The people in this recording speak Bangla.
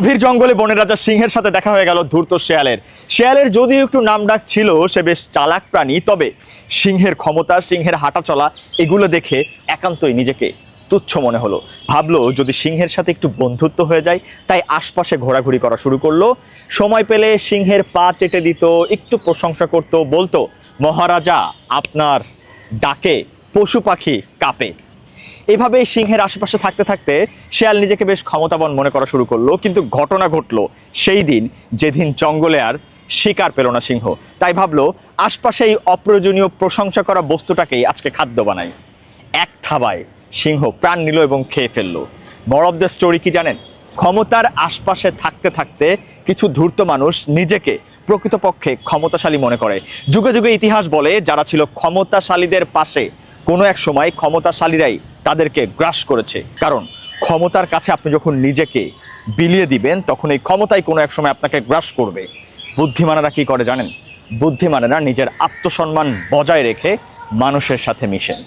গভীর জঙ্গলে বনের রাজা সিংহের সাথে দেখা হয়ে গেল ধূর্ত শেয়ালের। শেয়ালের যদিও একটু নাম ডাক ছিল, সে বেশ চালাক প্রাণী, তবে সিংহের ক্ষমতা, সিংহের হাঁটা চলা, এগুলো দেখে একান্তই নিজেকে তুচ্ছ মনে হলো। ভাবলো, যদি সিংহের সাথে একটু বন্ধুত্ব হয়ে যায়, তাই আশপাশে ঘোরাঘুরি করা শুরু করল। সময় পেলে সিংহের পা চেটে দিত, একটু প্রশংসা করত, বলতো, মহারাজা, আপনার ডাকে পশু পাখি কাঁপে। এভাবে সিংহের আশেপাশে থাকতে থাকতে শেয়াল নিজেকে বেশ ক্ষমতাবান মনে করা শুরু করল, কিন্তু ঘটনা ঘটলো সেই দিন যেদিন জঙ্গলে আর শিকার পেল না সিংহ। তাই ভাবলো আশপাশে এই অপ্রয়োজনীয় প্রশংসা করা বস্তুটাকেই আজকে খাদ্য বানাই। এক থাবায় সিংহ প্রাণ নিল এবং খেয়ে ফেলল। বড় অফ দ্য স্টোরি কি জানেন? ক্ষমতার আশপাশে থাকতে থাকতে কিছু ধূর্ত মানুষ নিজেকে প্রকৃতপক্ষে ক্ষমতাশালী মনে করে। যুগে যুগে ইতিহাস বলে, যারা ছিল ক্ষমতাশালীদের পাশে, কোনো এক সময় ক্ষমতাশালীরাই তাদেরকে গ্রাস করেছে। কারণ ক্ষমতার কাছে আপনি যখন নিজেকে বিলিয়ে দিবেন, তখন এই ক্ষমতাই কোনো এক সময় আপনাকে গ্রাস করবে। বুদ্ধিমানেরা কি করে জানেন? বুদ্ধিমানেরা নিজের আত্মসম্মান বজায় রেখে মানুষের সাথে মিশেন